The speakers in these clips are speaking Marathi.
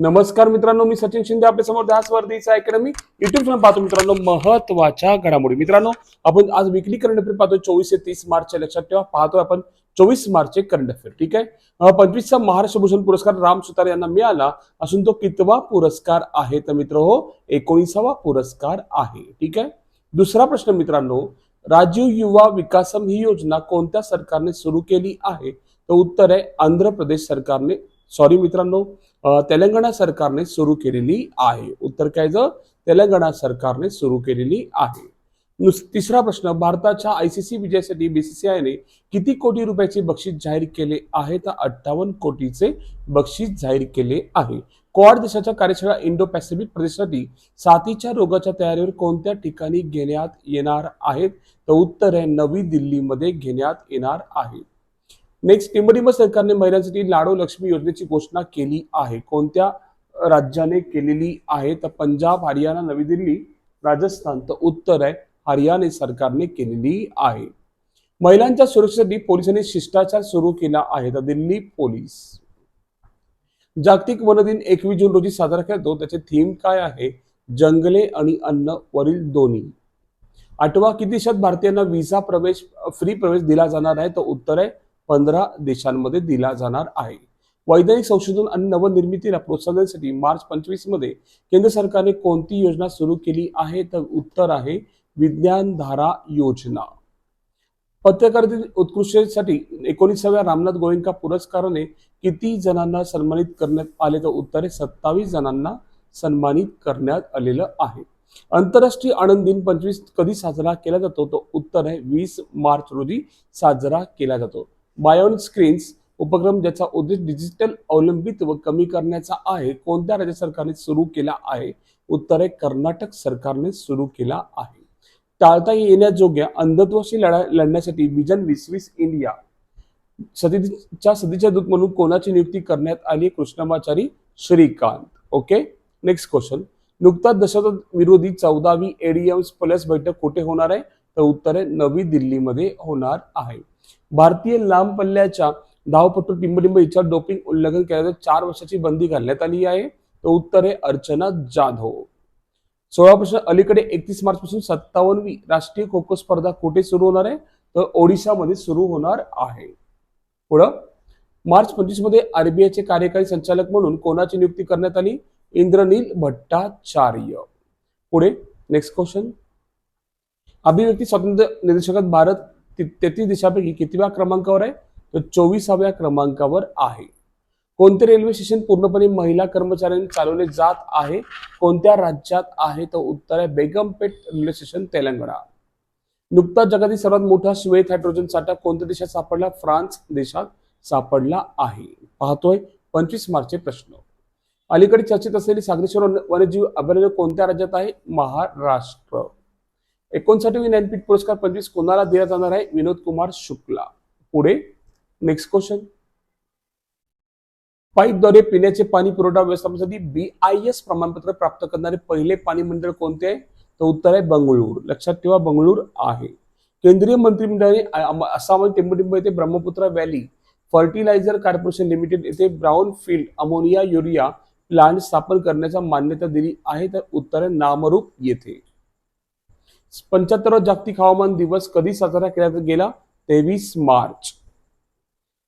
नमस्कार मित्रांनो मी सचिन शिंदे आपल्यासमोर दासवर्दीचा अकॅडमी. युट्यूब चॅनल पाहतो मित्रांनो महत्त्वाच्या घडामोडी. मित्रांनो आपण आज विकली करंट अफेअर पाहतो चोवीस ते तीस मार्चच्या लक्षात ठेवा. पाहतोय आपण चोवीस मार्चचे करंट अफेअर ठीक आहे? पंचवीसचा महाराष्ट्र भूषण पुरस्कार राम सुतार यांना मिळाला. असून तो कितवा पुरस्कार आहे तर मित्र हो एकोणीसावा पुरस्कार आहे ठीक आहे? दुसरा प्रश्न मित्रांनो राजीव युवा विकासम ही योजना कोणत्या सरकारने सुरू केली आहे? तर उत्तर आहे आंध्र प्रदेश सरकारने सॉरी मित्रांनो तेलंगणा सरकारने सुरू केलेली आहे. उत्तर काय जर तेलंगणा सरकारने सुरू केलेली आहे. नुस- तिसरा प्रश्न भारताच्या आयसीसी विजयासाठी बीसीसीआयने किती कोटी रुपयाचे बक्षीस जाहीर केले आहे? तर अठ्ठावन्न कोटीचे बक्षीस जाहीर केले आहे. क्वाड देशाच्या कार्यशाळा इंडो पॅसिफिक प्रदेशासाठी साथीच्या रोगाच्या तयारीवर कोणत्या ठिकाणी घेण्यात येणार आहेत? तर उत्तर आहे नवी दिल्लीमध्ये घेण्यात येणार आहे. नेक्स्ट टिंबडिंब सरकारने महिलांसाठी लाडो लक्ष्मी योजनेची घोषणा केली आहे. कोणत्या राज्याने केलेली आहे? तर पंजाब हरियाणा नवी दिल्ली राजस्थान. तर उत्तर आहे हरियाणा सरकारने केलेली आहे. महिलांच्या सुरक्षेसाठी पोलिसांनी शिष्टाचार सुरू केला आहे. तर दिल्ली पोलीस. जागतिक वन दिन एकवीस जून रोजी साजरा करतो. त्याचे थीम काय आहे? जंगले आणि अन्न वरील दोन्ही. आठवा किती देशात भारतीयांना व्हिसा प्रवेश फ्री प्रवेश दिला जाणार आहे? तर उत्तर आहे पंधरा देशांमध्ये दिला जाणार आहे. वैज्ञानिक संशोधन आणि नवनिर्मितीला प्रोत्साहन देण्यासाठी मार्च पंचवीसमध्ये केंद्र सरकारने कोणती योजना सुरू केली आहे? तर उत्तर आहे विज्ञानधारा योजना. पत्रकारितेतील उत्कृष्टतेसाठी एकोणीसाव्या रामनाथ गोयंका पुरस्काराने किती जणांना सन्मानित करण्यात आले? तर उत्तर आहे सत्तावीस जणांना सन्मानित करण्यात आलेलं आहे. आंतरराष्ट्रीय आनंद दिन पंचवीस कधी साजरा केला जातो? तो उत्तर आहे वीस मार्च रोजी साजरा केला जातो. बायोन स्क्रीन्स उपक्रम ज्याचा उद्देश डिजिटल अवलंबित्व कमी करण्याचा आहे कोणत्या राज्य सरकारने सुरू केला आहे? उत्तर आहे कर्नाटक सरकारने सुरू केला आहे. टाळता येण्याजोग्या अंधत्वाशी लढा लढण्यासाठी विजन वीस वीस इंडिया सदीच्या सदीच्या दूत म्हणून कोणाची नियुक्ती करण्यात आली? Krishnamachari Srikkanth. Okay next question नुकताच दशत विरोधी चौदावी एडीएम प्लस बैठक कुठे होणार आहे? तर उत्तर आहे नवी दिल्लीमध्ये होणार आहे. भारतीय लांब पल्ल्याच्या धावपटू टिंबडिंब हिच्या डोपिंग उल्लंघन केल्याचं चार वर्षाची बंदी घालण्यात आली आहे. तर उत्तर आहे अर्चना जाधव. सोळा प्रश्न अलीकडे एकतीस मार्च पासून सत्तावन्नवी राष्ट्रीय खो खो स्पर्धा कुठे सुरू होणार आहे? तर ओडिशामध्ये सुरू होणार आहे. पुढं मार्च पंचवीसमध्ये आरबीआयचे कार्यकारी संचालक म्हणून कोणाची नियुक्ती करण्यात आली? इंद्रनील भट्टाचार्य. पुढे नेक्स्ट क्वेश्चन अभिव्यक्ती स्वातंत्र्य निर्देशकात भारत तेहतीस देशापैकी कितव्या क्रमांकावर आहे? तर चोवीसाव्या क्रमांकावर आहे. कोणते रेल्वे स्टेशन पूर्णपणे महिला कर्मचाऱ्यांनी चालवले जात आहे? कोणत्या राज्यात आहे? तर उत्तर आहे बेगमपेट रेल्वे स्टेशन तेलंगणा. नुकताच जगातील सर्वात मोठा श्वेत हायड्रोजन साठा कोणत्या देशात सापडला? फ्रान्स देशात सापडला आहे. पाहतोय पंचवीस मार्चचे प्रश्न. अलीकडे चर्चेत असलेली सागरेश्वर वन्यजीव अभयारण्य कोणत्या राज्यात आहे? महाराष्ट्र. एकोणसाठवी ज्ञानपीठ पुरस्कार पंचवीस कोणाला दिला जाणार आहे? विनोद कुमार शुक्ला. पुढे नेक्स्ट क्वेश्चन पाईपद्वारे पिण्याचे पाणी पुरवठा व्यवस्थापनासाठी बी आय एस प्रमाणपत्र प्राप्त करणारे पहिले पाणी मंडळ कोणते आहे? तर उत्तर आहे बंगळूर. लक्षात ठेवा बंगळूर आहे. केंद्रीय मंत्रिमंडळाने आसाम आम- टिंबटिंब येथे Brahmaputra valley fertilizer corporation limited येथे brown field ammonia urea plant स्थापन करण्याचा मान्यता दिली आहे. तर उत्तर आहे नामरूप येथे. पंच्याहत्तर जागतिक हवामान दिवस कधी साजरा केला गेला? तेवीस मार्च.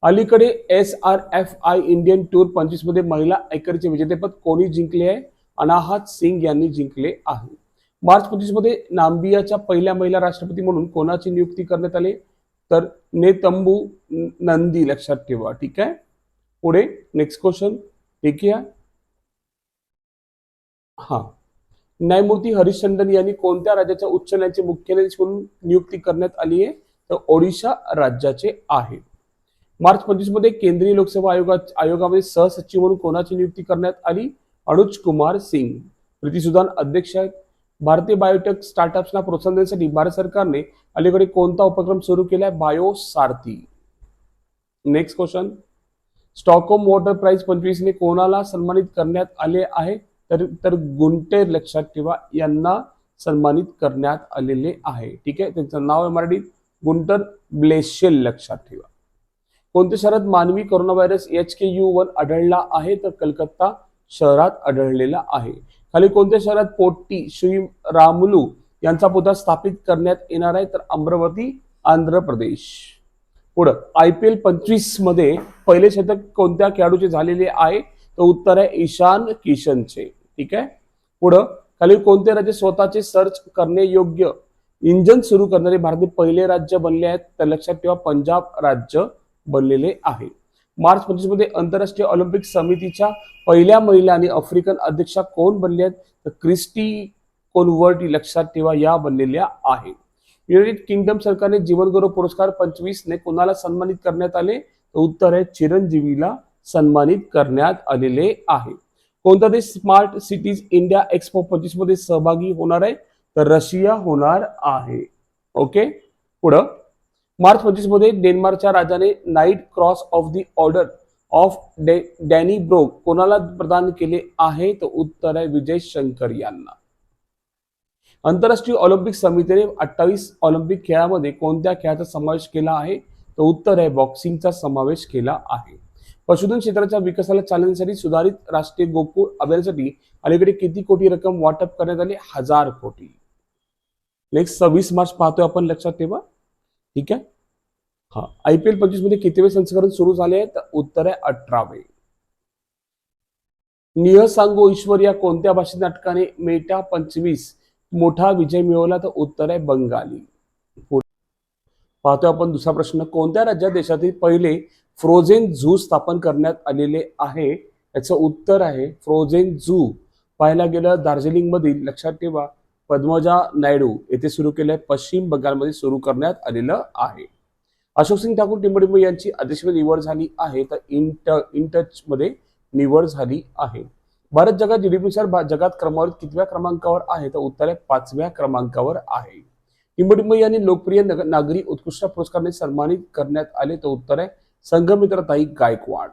अलीकडे S R F I Indian tour पंचवीसमध्ये महिला एकेरीचे विजेतेपद कोणी जिंकले आहे? अनाहत सिंग यांनी जिंकले आहे. मार्च पंचवीसमध्ये नांबियाच्या पहिल्या महिला राष्ट्रपती म्हणून कोणाची नियुक्ती करण्यात आली? तर नेतंबू नंदी लक्षात ठेवा. ठीक आहे? पुढे नेक्स्ट क्वेश्चन ठीक आहे? हा. न्यायमूर्ती हरिश्चंदन यांनी कोणत्या राज्याच्या उच्च न्यायालयाचे मुख्य न्यायाधीश म्हणून नियुक्ती करण्यात आली आहे? तर ओडिशा राज्याचे आहे. मार्च पंचवीसमध्ये केंद्रीय लोकसेवा आयोगा आयोगामध्ये सहसचिव म्हणून कोणाची नियुक्ती करण्यात आली? अनुज कुमार सिंग. प्रीती सुदान अध्यक्ष आहेत. भारतीय बायोटेक स्टार्टअप्सना प्रोत्साहन देण्यासाठी भारत सरकारने अलीकडे कोणता उपक्रम सुरू केलाय? Bio Saarthi next question Stockholm water prize पंचवीसने कोणाला सन्मानित करण्यात आले आहे? तर तर गुंटे लक्षात ठेवा यांना सन्मानित करण्यात आलेले आहे. ठीक आहे? त्यांचं नाव आहे मराठीत गुंटर ब्लेशेल लक्षात ठेवा. कोणत्या शहरात मानवी corona virus H K U one आढळला आहे? तर कलकत्ता शहरात आढळलेला आहे. खाली कोणत्या शहरात पोट्टी श्री रामुलू यांचा पुतळा स्थापित करण्यात येणार आहे? तर अमरावती आंध्र प्रदेश. पुढं आय पी एल पंचवीसमध्ये पहिले शतक कोणत्या खेळाडूचे झालेले आहे? तर उत्तर आहे ईशान किशनचे. ठीक आहे? पुढं खाली कोणते राज्य स्वतःचे सर्च करणे योग्य? इंजन सुरू करणारे भारतीय पहिले राज्य बनले आहेत. तर लक्षात ठेवा पंजाब राज्य बनलेले आहे. मार्च पंचवीसमध्ये आंतरराष्ट्रीय ऑलिम्पिक समितीच्या पहिल्या महिला आणि आफ्रिकन अध्यक्षा कोण बनल्या आहेत? तर क्रिस्टी कोनवर्टी लक्षात ठेवा या बनलेल्या आहेत युनायटेड किंगडम सरकारने जीवनगौरव पुरस्कार पंचवीस ने कोणाला सन्मानित करण्यात आले? तर उत्तर आहे चिरंजीवीला सन्मानित करण्यात आलेले आहे. कोणता देश स्मार्ट सिटीज इंडिया एक्सपो पंचवीसमध्ये सहभागी होणार आहे? तर रशिया होणार आहे. ओके पुढं. मार्च पंचवीसमध्ये डेन्मार्कच्या राजाने knight cross of the order of the Dannebrog कोणाला प्रदान केले आहे? तर उत्तर आहे विजय शंकर यांना. आंतरराष्ट्रीय ऑलिम्पिक समितीने अठ्ठावीस ऑलिम्पिक खेळामध्ये कोणत्या खेळाचा समावेश केला आहे? तर उत्तर आहे बॉक्सिंगचा समावेश केला आहे. पशुधन क्षेत्राच्या विकासाला चालण्यासाठी सुधारित राष्ट्रीय गोकुळ अभियानासाठी अलीकडे किती कोटी रक्कम वाटप करण्यात आली? हजार कोटी. नेक्स्ट सव्वीस मार्च पाहतोय आपण लक्षात ठेवा. ठीक आहे? हा. आय पी एल पंचवीसमध्ये कितीवे संस्करण सुरू झाले? तर उत्तर आहे अठरावे. निह सांगो ईश्वर या कोणत्या भाषेत नाटकाने मेटा पंचवीस मोठा विजय मिळवला? तर उत्तर आहे बंगाली. पाहतोय आपण दुसरा प्रश्न. कोणत्या राज्यात देशातील पहिले फ्रोझेन झू स्थापन करण्यात आलेले आहे. याचं उत्तर आहे फ्रोझेन झू पाहायला गेलं दार्जिलिंग मधील लक्षात ठेवा पद्मजा नायडू येथे सुरू केलंय पश्चिम बंगालमध्ये सुरू करण्यात आलेलं आहे. अशोक सिंग ठाकूर टिंबडिंब यांची अध्यक्षपदी निवड झाली आहे तर इंट इनमध्ये निवड झाली आहे. भारत जगात जीडीपीनुसार जगात क्रमावर कितव्या क्रमांकावर आहे? तर उत्तर आहे पाचव्या क्रमांकावर आहे. टिंबडिंब यांनी लोकप्रिय नागरी उत्कृष्ट पुरस्काराने सन्मानित करण्यात आले तर उत्तर आहे संगमित्रताई गायकवाड.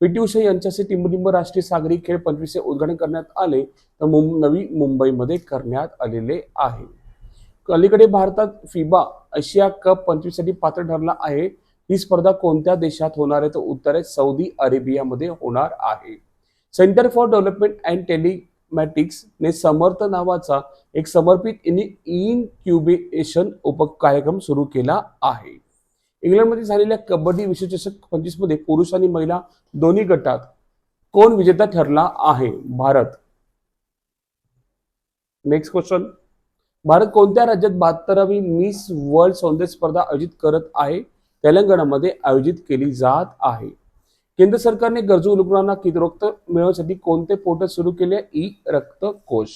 पीटी उषा यांच्याशी टिंबलिंब राष्ट्रीय सागरी खेळ पंचवीसचे उद्घाटन करण्यात आले तर मुं- नवी मुंबईमध्ये करण्यात आलेले आहे. अलीकडे भारतात फिबा आशिया कप पंचवीससाठी पात्र ठरला आहे. ही स्पर्धा कोणत्या देशात होणार आहे? तर उत्तर आहे सौदी अरेबियामध्ये होणार आहे. Centre for development and telematics ने समर्थ नावाचा एक समर्पित इनक्युबेशन उप कार्यक्रम सुरू केला आहे. इंग्लंडमध्ये झालेल्या कबड्डी विश्वचषक पंचवीसमध्ये पुरुष आणि महिला दोन्ही गटात कोण विजेता ठरला आहे? भारत. नेक्स्ट क्वेश्चन भारत कोणत्या राज्यात बहात्तरावी मिस वर्ल्ड सौंदर्य स्पर्धा आयोजित करत आहे? तेलंगणामध्ये आयोजित केली जात आहे. केंद्र सरकारने गरजू रुग्णांना किती रक्त मिळवण्यासाठी कोणते पोर्टल सुरू केले? ई रक्तकोश.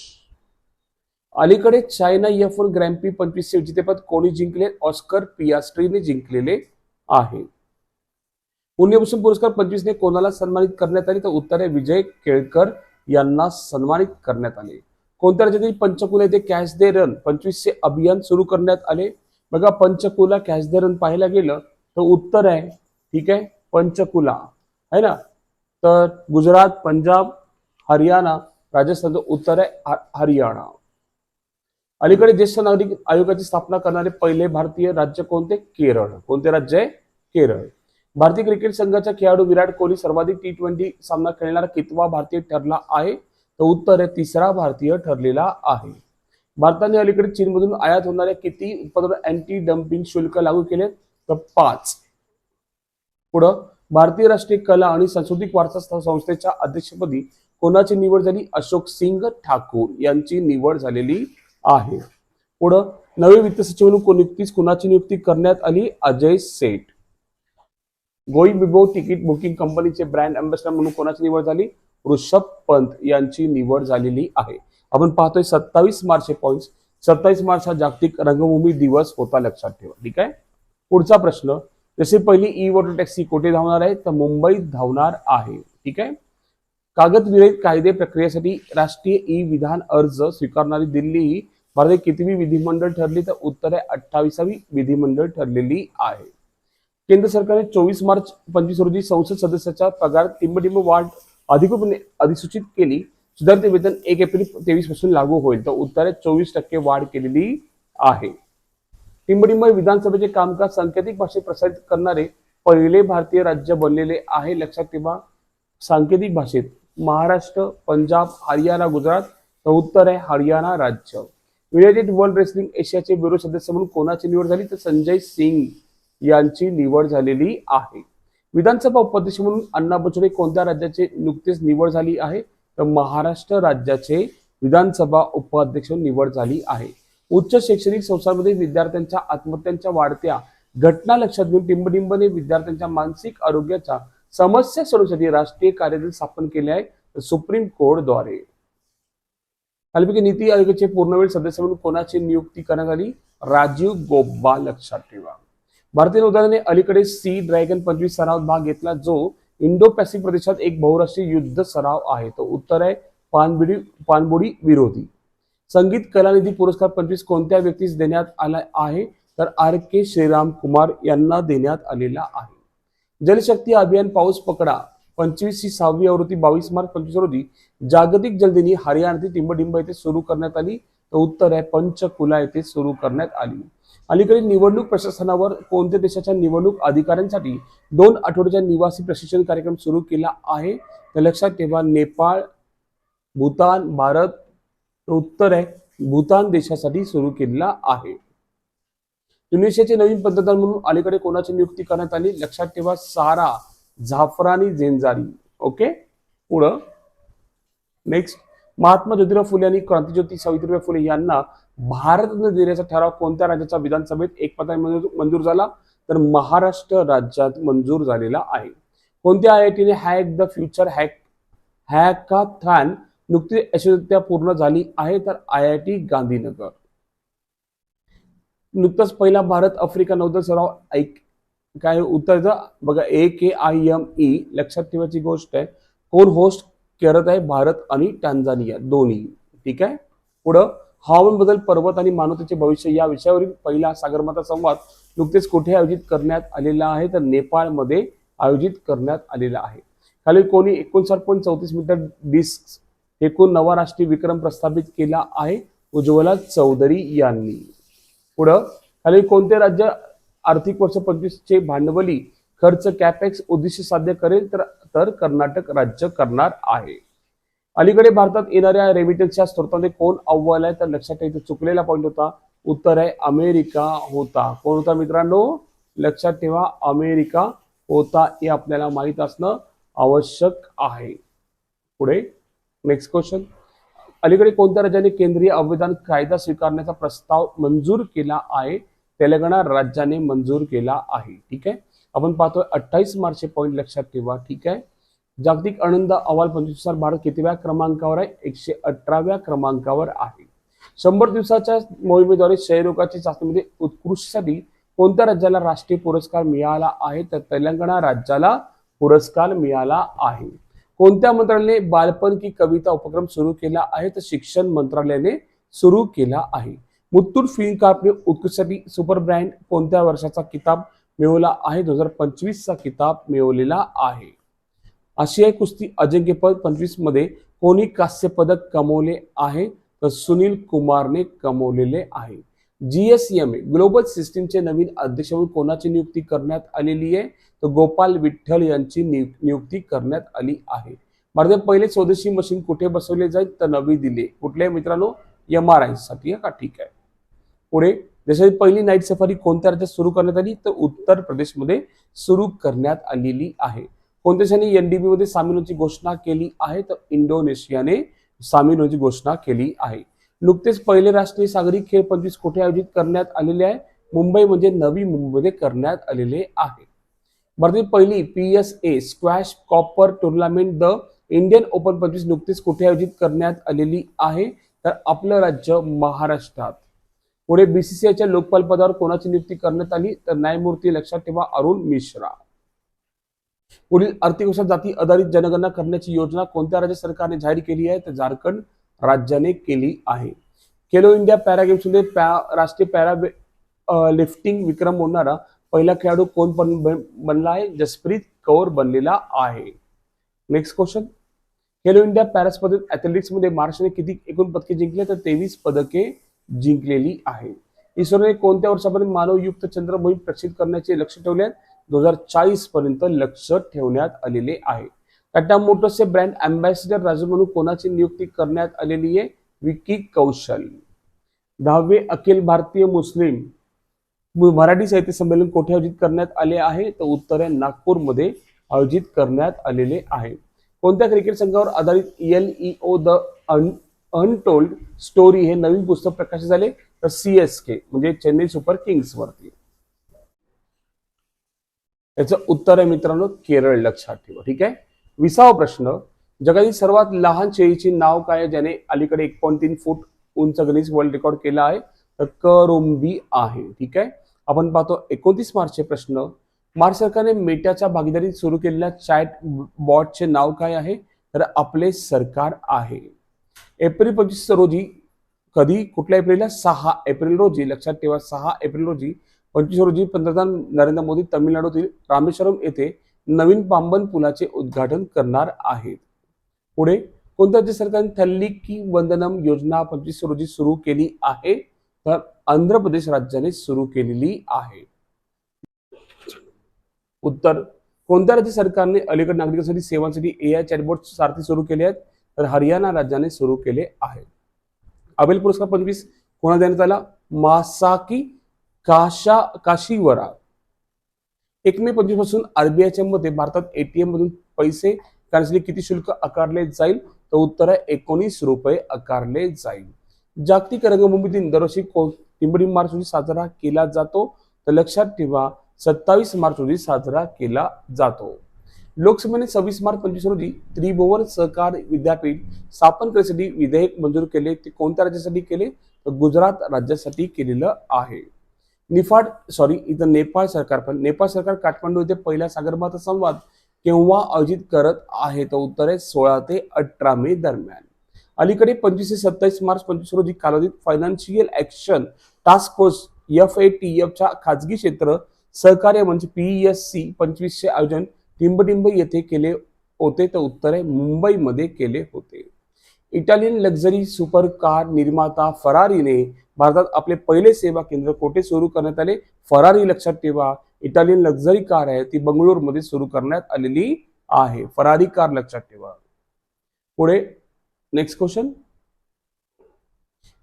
अलीकडे चायना एफ वन ग्रँपी पंचवीसशे विजेतेपद कोणी जिंकले? ऑस्कर पियास्ट्रीने जिंकलेले आहे. पुण्यभूषण पुरस्कार पंचवीसने कोणाला सन्मानित करण्यात आले? तर उत्तर आहे विजय केळकर यांना सन्मानित करण्यात आले. कोणत्या राज्यातील पंचकुला येथे कॅश दे रन पंचवीसचे अभियान सुरू करण्यात आले? बघा पंचकुला कॅश दे रन पाहायला गेलं तर उत्तर आहे. ठीक आहे? पंचकुला. है ना? तर गुजरात पंजाब हरियाणा राजस्थानचं उत्तर आहे हरियाणा. अलीकडे ज्येष्ठ नागरिक आयोगाची स्थापना करणारे पहिले भारतीय राज्य कोणते? केरळ. कोणते राज्य आहे? केरळ. भारतीय क्रिकेट संघाचा खेळाडू विराट कोहली सर्वाधिक टी ट्वेंटी सामना खेळणारा कितवा भारतीय ठरला आहे? तर उत्तर आहे तिसरा भारतीय ठरलेला आहे. भारताने अलीकडे चीनमधून आयात होणाऱ्या किती उत्पादन अँटी डम्पिंग शुल्क लागू केले तर पाच. पुढं भारतीय राष्ट्रीय कला आणि सांस्कृतिक वारसा संस्थेच्या अध्यक्षपदी कोणाची निवड झाली? अशोक सिंग ठाकूर यांची निवड झालेली आहे. पुढं नवे वित्त सचिव म्हणून नुकतीच कुणाची नियुक्ती करण्यात आली? Ajay Seth. Goibibo ticket booking कंपनीचे ब्रँड अँबॅसेडर म्हणून कोणाची निवड झाली? ऋषभ पंत यांची निवड झालेली आहे. आपण पाहतोय सत्तावीस मार्च हे पॉईंट सत्तावीस मार्च हा जागतिक रंगभूमी दिवस होता लक्षात ठेवा. ठीक आहे? पुढचा प्रश्न. जसे पहिली ई वॉटर टॅक्सी कुठे धावणार आहे? तर मुंबईत धावणार आहे. ठीक आहे? कागद विरहित कायदे प्रक्रियेसाठी राष्ट्रीय ई विधान अर्ज स्वीकारणारी दिल्ली ही भारतात कितवी विधिमंडळ ठरली तर उत्तर आहे अठ्ठावीसावी विधिमंडळ ठरलेली आहे. केंद्र सरकारने चोवीस मार्च पंचवीस रोजी संसद सदस्याचा पगार टिंबटिंब वाढ अधिकृतपणे अधिसूचित केली. सुधारित वेतन एक एप्रिल तेवीसपासून लागू होईल. तर उत्तर आहे चोवीस टक्के वाढ केलेली आहे. टिंबटिंब विधानसभेचे कामकाज सांकेतिक भाषेत प्रसारित करणारे पहिले भारतीय राज्य बनलेले आहे. लक्षात ठेवा सांकेतिक भाषेत महाराष्ट्र पंजाब हरियाणा गुजरात तर उत्तर आहे हरियाणा राज्य. युनायटेड वर्ल्ड रेसलिंग एशियाचे ब्युरो सदस्य म्हणून कोणाची निवड झाली तर संजय सिंग यांची निवड झालेली आहे. विधानसभा उपाध्यक्ष म्हणून अण्णा बचडे कोणत्या राज्याचे नुकतेच निवड झाली आहे? तर महाराष्ट्र राज्याचे विधानसभा उपाध्यक्ष निवड झाली आहे. उच्च शैक्षणिक संस्थांमध्ये विद्यार्थ्यांच्या आत्महत्यांच्या वाढत्या घटना लक्षात घेऊन टिंबटिंबने विद्यार्थ्यांच्या मानसिक आरोग्याच्या समस्या सोडवण्यासाठी राष्ट्रीय कार्यदल स्थापन केले आहे सुप्रीम कोर्टद्वारे. खालीपैकी नीती आयोगाचे पूर्णवेळ सदस्य म्हणून कोणाची नियुक्ती करण्यात आली? राजीव गोब्बा लक्षात ठेवा. भारतीय नौदलाने अलीकडे सी ड्रॅगन पंचवीस सरावात भाग घेतला जो इंडो पॅसिफिक प्रदेशात एक बहुराष्ट्रीय युद्ध सराव आहे. तो उत्तर आहे पानबिडी पाणबुडी विरोधी. संगीत कलानिधी पुरस्कार पंचवीस कोणत्या व्यक्तीस देण्यात आला आहे? तर आर के श्रीराम कुमार यांना देण्यात आलेला आहे. जलशक्ती अभियान पाऊस पकडा. पंचवीस ही सहावी आवृत्ती बावीस मार्च पंचवीस रोजी जागतिक जलदिनी हरियाणातील टिंबडिंब येथे सुरू करण्यात आली. तर उत्तर आहे पंचकुला येथे सुरू करण्यात आली. अलीकडे निवडणूक प्रशासनावर कोणत्या देशाच्या निवडणूक अधिकाऱ्यांसाठी दोन आठवड्याच्या निवासी प्रशिक्षण कार्यक्रम सुरू केला आहे? तर लक्षात ठेवा नेपाळ भूतान भारत उत्तर आहे भूतान देशासाठी सुरू केलेला आहे. ट्युनिशियाचे नवीन पंतप्रधान म्हणून अलीकडे कोणाची नियुक्ती करण्यात आली? लक्षात ठेवा सारा झाफरानी झेंजारी ओके पुढं. नेक्स्ट महात्मा ज्योतिराव फुले आणि क्रांतीज्योती सावित्रीबाई फुले यांना भारतरत्न देण्याचा ठराव कोणत्या राज्याच्या विधानसभेत एकमताने मंजूर झाला? तर महाराष्ट्र राज्यात मंजूर झालेला आहे. कोणत्या आय आय टीने hack the future hack hackathon नुकती यशस्वीरित्या पूर्ण झाली आहे? तर आय आय टी गांधीनगर. नुकताच पहिला भारत आफ्रिका नौदल सराव ऐक काय उत्तर बघा A K I M E लक्षात ठेवायची गोष्ट आहे. कोण होस्ट करत आहे? भारत आणि टांझानिया दोन्ही. ठीक आहे? पुढं हवामान बदल पर्वत आणि मानवतेचे भविष्य या विषयावरील पहिला सागरमाथा संवाद नुकतेच कुठे आयोजित करण्यात आलेला आहे? तर नेपाळमध्ये आयोजित करण्यात आलेला आहे. खाली कोणी एकोणसाठ पॉईंट चौतीस मीटर डिस्क एकूण नवा राष्ट्रीय विक्रम प्रस्थापित केला आहे? उज्ज्वला चौधरी यांनी. पुढं खाली कोणते राज्य आर्थिक वर्ष पंचवीसचे भांडवली खर्च कॅपेक्स उद्दिष्ट साध्य करेल तर तर कर्नाटक राज्य करणार आहे. अलीकडे भारतात येणाऱ्या रेमिटन्सच्या स्त्रोतांमध्ये कोण अव्वल आहे? तर लक्षात ठेवा चुकलेला पॉईंट होता. उत्तर आहे अमेरिका होता. कोण होता मित्रांनो? लक्षात ठेवा अमेरिका होता हे आपल्याला माहीत असणं आवश्यक आहे. पुढे नेक्स्ट क्वेश्चन अलीकडे कोणत्या राज्याने केंद्रीय अवैधान कायदा स्वीकारण्याचा प्रस्ताव मंजूर केला आहे? तेलंगणा राज्याने मंजूर केला आहे. ठीक आहे? आपण पाहतोय अठ्ठावीस मार्च हे पॉईंट लक्षात ठेवा. ठीक आहे? जागतिक आनंद अहवाल पंचवीसनुसार भारत कितव्या क्रमांकावर आहे? एकशे अठराव्या क्रमांकावर आहे. शंभर दिवसाच्या मोहिमेद्वारे क्षयरोगाच्या चाचणीमध्ये म्हणजे उत्कृष्टसाठी कोणत्या राज्याला राष्ट्रीय पुरस्कार मिळाला आहे? तर तेलंगणा राज्याला पुरस्कार मिळाला आहे. कोणत्या मंत्रालयाने बालपण की कविता उपक्रम सुरू केला आहे? तर शिक्षण मंत्रालयाने सुरू केला आहे. मुत्तूर फिल्म कार्पने उत्कृष्टसाठी सुपर ब्रँड कोणत्या वर्षाचा किताब मिळवला आहे? दोन हजार पंचवीसचा किताब मिळवलेला आहे. आशियाई कुस्ती अजिंक्यपद पंचवीसमध्ये कोणी कांस्य पदक कमवले आहे? तर सुनील कुमारने कमवलेले आहे. जीएसएमए ग्लोबल सिस्टीमचे नवीन अध्यक्ष म्हणून कोणाची नियुक्ती करण्यात आलेली आहे? तर गोपाल विठ्ठल यांची नियु- नियुक्ती करण्यात आली आहे. भारतात पहिले स्वदेशी मशीन कुठे बसवले जाईल? तर नवी दिल्ली. कुठल्याही मित्रांनो एम आर आयसाठी का ठीक आहे. पुढे. देशातील पहिली नाईट सफारी कोणत्या राज्यात सुरू करण्यात आली? तर उत्तर प्रदेशमध्ये सुरू करण्यात आलेली आहे. कोणत्या देशाने एनडीबी मध्ये सामील होण्याची घोषणा केली आहे? तर इंडोनेशियाने सामील होण्याची घोषणा केली आहे. नुकतेच पहिले राष्ट्रीय सागरी खेळ पंचवीस कुठे आयोजित करण्यात आलेले आहे? मुंबई म्हणजे नवी मुंबईमध्ये करण्यात आलेले आहे. भारतातील पहिली P S A squash copper tournament the Indian open पंचवीस नुकतीच कुठे आयोजित करण्यात आलेली आहे? तर आपलं राज्य महाराष्ट्रात. पुढे बीसीसीआयच्या लोकपाल पदावर कोणाची नियुक्ती करण्यात आली? तर न्यायमूर्ती लक्षात ठेवा अरुण मिश्रा. पुढील आर्थिक वर्षात जाती आधारित जनगणना करण्याची योजना कोणत्या राज्य सरकारने जाहीर केली आहे? तर झारखंड राज्याने केली आहे. खेलो इंडिया पॅरा गेम्समध्ये राष्ट्रीय पॅरा लिफ्टिंग विक्रम मोडणारा पहिला खेळाडू कोण पण बनला आहे? जसप्रीत कौर बनलेला आहे. Next question Khelo India para स्पर्धेत ऍथलेटिक्समध्ये महाराष्ट्राने किती एकूण पदके जिंकले? तर तेवीस पदके जिंकलेली आहे. इस्रोने कोणत्या वर्षापर्यंत मानवयुक्त चंद्र मोहीम प्रक्षित करण्याचे लक्ष ठेवले दोन हजार चाळीस पर्यंत लक्ष ठेवण्यात आलेले आहे. टाटा मोटर्सचे ब्रँड अँबॅसिडर राजू म्हणून कोणाची नियुक्ती करण्यात आलेली आहे? विकी कौशल. दहावे अखिल भारतीय मुस्लिम मराठी साहित्य संमेलन कोठे आयोजित करण्यात आले आहे? तर उत्तर आहे नागपूरमध्ये आयोजित करण्यात आलेले आहे. कोणत्या क्रिकेट संघावर आधारित L O the untold story हे नवीन पुस्तक प्रकाशित झाले तर सी एस के म्हणजे चेन्नई सुपर किंग्स वरती. याचं उत्तर आहे मित्रांनो केरळ लक्षात ठेवा ठीक आहे? विसावा प्रश्न जगातील सर्वात लहान शेळीचे नाव काय आहे ज्याने अलीकडे एक पॉईंट तीन फूट उंच गणित वर्ल्ड रेकॉर्ड केला आहे? तर करोम्बी आहे ठीक आहे? आपण पाहतो एकोणतीस मार्चचे प्रश्न मार्च सरकारने मेटाच्या भागीदारीत सुरू केलेल्या चॅट बॉटचे नाव काय आहे? तर आपले सरकार आहे. एप्रिल पंचवीस रोजी कधी? कुठल्या एप्रिलला? सहा एप्रिल रोजी. लक्षात ठेवा सहा एप्रिल रोजी. पंचवीस रोजी पंतप्रधान नरेंद्र मोदी तमिळनाडूतील रामेश्वरम येथे नवीन पांबन पुलाचे उद्घाटन करणार आहेत. पुढे कोणत्या राज्य सरकारने थल्लिकी वंदनम योजना पंचवीस रोजी सुरू केली आहे? तर आंध्र प्रदेश राज्याने सुरू केलेली आहे. उत्तर कोणत्या राज्य सरकारने अलीकडे नागरिकांसाठी सेवांसाठी ए आय चॅटबॉट सारथी सुरू केले आहेत? तर हरियाणा राज्याने सुरू केले आहे. अबेल पुरस्कार पंचवीस कोणा देण्यात आला? मासाकी काशा काशीवरा. एक मे पंचवीसपासून आरबीआयच्या मध्ये भारतात एटीएम मधून पैसे काढण्यासाठी किती शुल्क आकारले जाईल? तर उत्तर आहे एकोणीस रुपये आकारले जाईल. जागतिक रंगभूमी दिन दरवर्षी को- तिंबडी मार्च रोजी साजरा केला जातो. तर लक्षात ठेवा सत्तावीस मार्च रोजी साजरा केला जातो. लोकसभेने सव्वीस मार्च पंचवीस रोजी त्रिभुवन सहकार विद्यापीठ स्थापन करण्यासाठी विधेयक मंजूर केले. ते कोणत्या राज्यासाठी केले? तर गुजरात राज्यासाठी केलेलं आहे. निफाड सॉरी इथं नेपाळ सरकार पण. नेपाळ सरकार काठमांडू येथे पहिला सागरमाथा संवाद केव्हा आयोजित करत आहे? तर उत्तर आहे सोळा ते अठरा मे दरम्यान. अलीकडे पंचवीस ते सत्तावीस मार्च पंचवीस रोजी कालावधीत financial action task force F A T एफच्या खाजगी क्षेत्र सहकार्य म्हणजे पी एस सी पंचवीसचे आयोजन टिंबटिंब येथे केले होते तर उत्तर आहे मुंबईमध्ये केले होते. इटालियन लक्झरी सुपर कार निर्माता फरारीने भारतात आपले पहिले सेवा केंद्र कोठे सुरू करण्यात आले? फरारी लक्षात ठेवा इटालियन लक्झरी कार आहे ती बंगळुरूमध्ये सुरू करण्यात आलेली आहे. फरारी कार लक्षात ठेवा. पुढे नेक्स्ट क्वेश्चन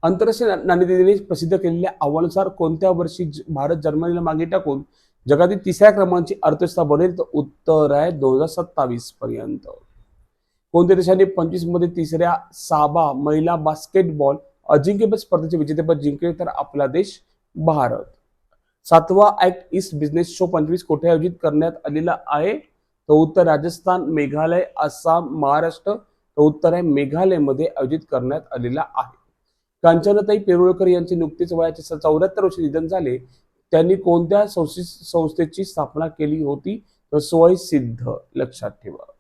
आंतरराष्ट्रीय नाणेनिधीने प्रसिद्ध केलेल्या अहवालानुसार कोणत्या वर्षी भारत जर्मनीला मागे टाकून जगातील तिसऱ्या क्रमांकाची अर्थव्यवस्था बनेल तर उत्तर आहे दोन हजार सत्तावीस पर्यंत. कोणत्या देशाने पंचवीसमध्ये तिसऱ्या साबा महिला बास्केटबॉल अजिंक्यपद स्पर्धेचे विजेतेपद जिंकले तर आपला देश भारत. सातवा ऍक्ट ईस्ट बिझनेस शो पंचवीस कोठे आयोजित करण्यात आलेला आहे? तर उत्तर राजस्थान मेघालय आसाम महाराष्ट्र. तर उत्तर आहे मेघालयमध्ये आयोजित करण्यात आलेला आहे. कांचनताई पेरुळकर यांचे नुकतेच वयाचे चौऱ्याहत्तर वर्षी निधन झाले. त्यांनी कोणत्या संस्थे संस्थेची स्थापना केली होती? तर सोय सिद्ध. लक्षात ठेवा.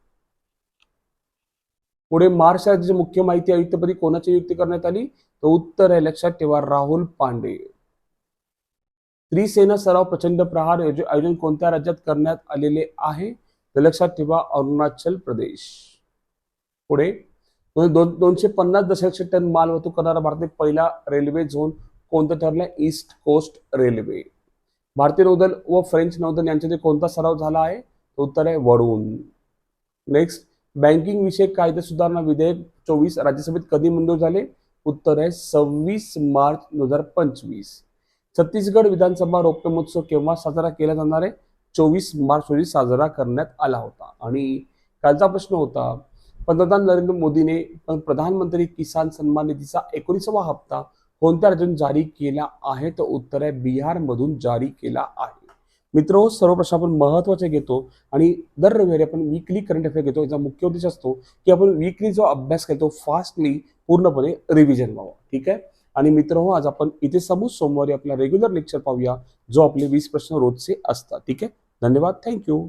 पुढे महाराष्ट्र मुख्य माहिती आयुक्तपदी कोणाची नियुक्ती करण्यात आली? तर उत्तर आहे लक्षात ठेवा राहुल पांडे. त्रिसेना सराव प्रचंड प्रहार आयोजन कोणत्या राज्यात करण्यात आलेले आहे? तर लक्षात ठेवा अरुणाचल प्रदेश. पुढे दोन- दोनशे पन्नास दशलक्ष टन माल वाहतूक करणारा भारतातील पहिला रेल्वे झोन कोणता ठरला ईस्ट कोस्ट रेल्वे भारतीय नौदल व फ्रेंच नौदल यांच्यामध्ये कोणता सराव झाला आहे? उत्तर आहे वडून. नेक्स्ट बँकिंग विषयक कायदे सुधारणा विधेयक चोवीस राज्यसभेत कधी मंजूर झाले? उत्तर आहे सव्वीस मार्च दोन हजार पंचवीस. छत्तीसगड विधानसभा रौप्य महोत्सव केव्हा साजरा केला जाणार आहे? चोवीस मार्च रोजी साजरा करण्यात आला होता. आणि कालचा प्रश्न होता पंतप्रधान नरेंद्र मोदीने प्रधानमंत्री किसान सन्मान निधीचा एकोणीसावा हप्ता कोणत्या राज्यातून जारी केला आहे तर उत्तर आहे बिहारमधून जारी केला आहे. मित्र हो, सर्व प्रश्न आपण महत्त्वाचे घेतो आणि दर रविवारी आपण वीकली करंट अफेअर घेतो. याचा मुख्य उद्देश असतो की आपण वीकली जो अभ्यास करतो फास्टली पूर्णपणे रिव्हिजन व्हावं. ठीक आहे? आणि मित्र हो आज आपण इथे समूह सोमवारी आपला रेग्युलर लेक्चर पाहूया जो आपले वीस प्रश्न रोजचे असतात. ठीक आहे? धन्यवाद. थँक्यू